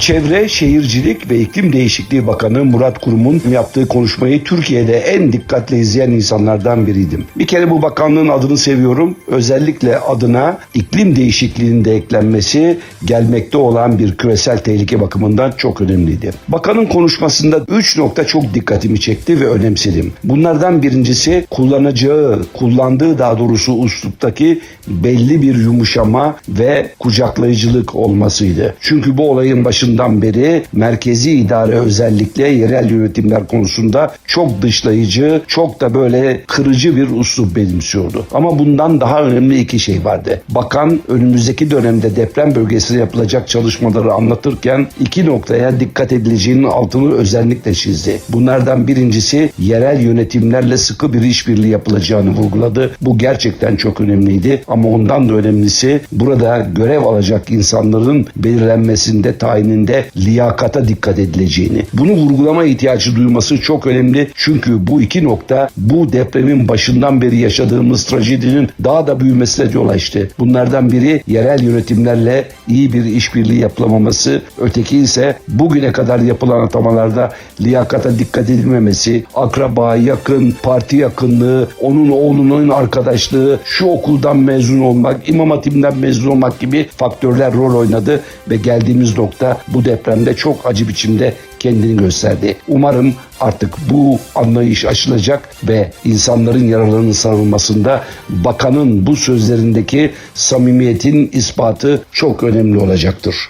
Çevre, Şehircilik ve İklim Değişikliği Bakanı Murat Kurum'un yaptığı konuşmayı Türkiye'de en dikkatle izleyen insanlardan biriydim. Bir kere bu bakanlığın adını seviyorum. Özellikle adına iklim değişikliğinin de eklenmesi gelmekte olan bir küresel tehlike bakımından çok önemliydi. Bakanın konuşmasında 3 nokta çok dikkatimi çekti ve önemsedim. Bunlardan birincisi kullanacağı, kullandığı daha doğrusu usluptaki belli bir yumuşama ve kucaklayıcılık olmasıydı. Çünkü bu olayın başından beri merkezi idare özellikle yerel yönetimler konusunda çok dışlayıcı, çok da böyle kırıcı bir uslup benimsiyordu. Ama bundan daha önemli iki şey vardı. Bakan önümüzdeki dönemde deprem bölgesine yapılacak çalışmaları anlatırken iki noktaya dikkat edileceğinin altını özellikle çizdi. Bunlardan birincisi yerel yönetimlerle sıkı bir işbirliği yapılacağını vurguladı. Bu gerçekten çok önemliydi ama ondan da önemlisi burada görev alacak insanların belirlenmesinde, tayininde liyakata dikkat edileceğini. Bunu vurgulama ihtiyacı duyması çok önemli. Çünkü bu iki nokta bu depremin başından beri yaşadığımız trajedinin daha da büyümesine yol açtı. Bunlardan biri yerel yönetimlerle iyi bir işbirliği yapılamaması, öteki ise bugüne kadar yapılan atamalarda liyakata dikkat edilmemesi, akraba, yakın, parti yakınlığı, onun oğlunun arkadaşlığı, şu okuldan mezun olmak, imam hatipten mezun olmak gibi faktörler rol oynadı ve geldiğimiz nokta bu depremde çok acı biçimde kendini gösterdi. Umarım artık bu anlayış aşılacak ve insanların yaralarının sarılmasında bakanın bu sözlerindeki samimiyetin ispatı çok önemli olacaktır.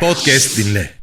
Podcast dinle.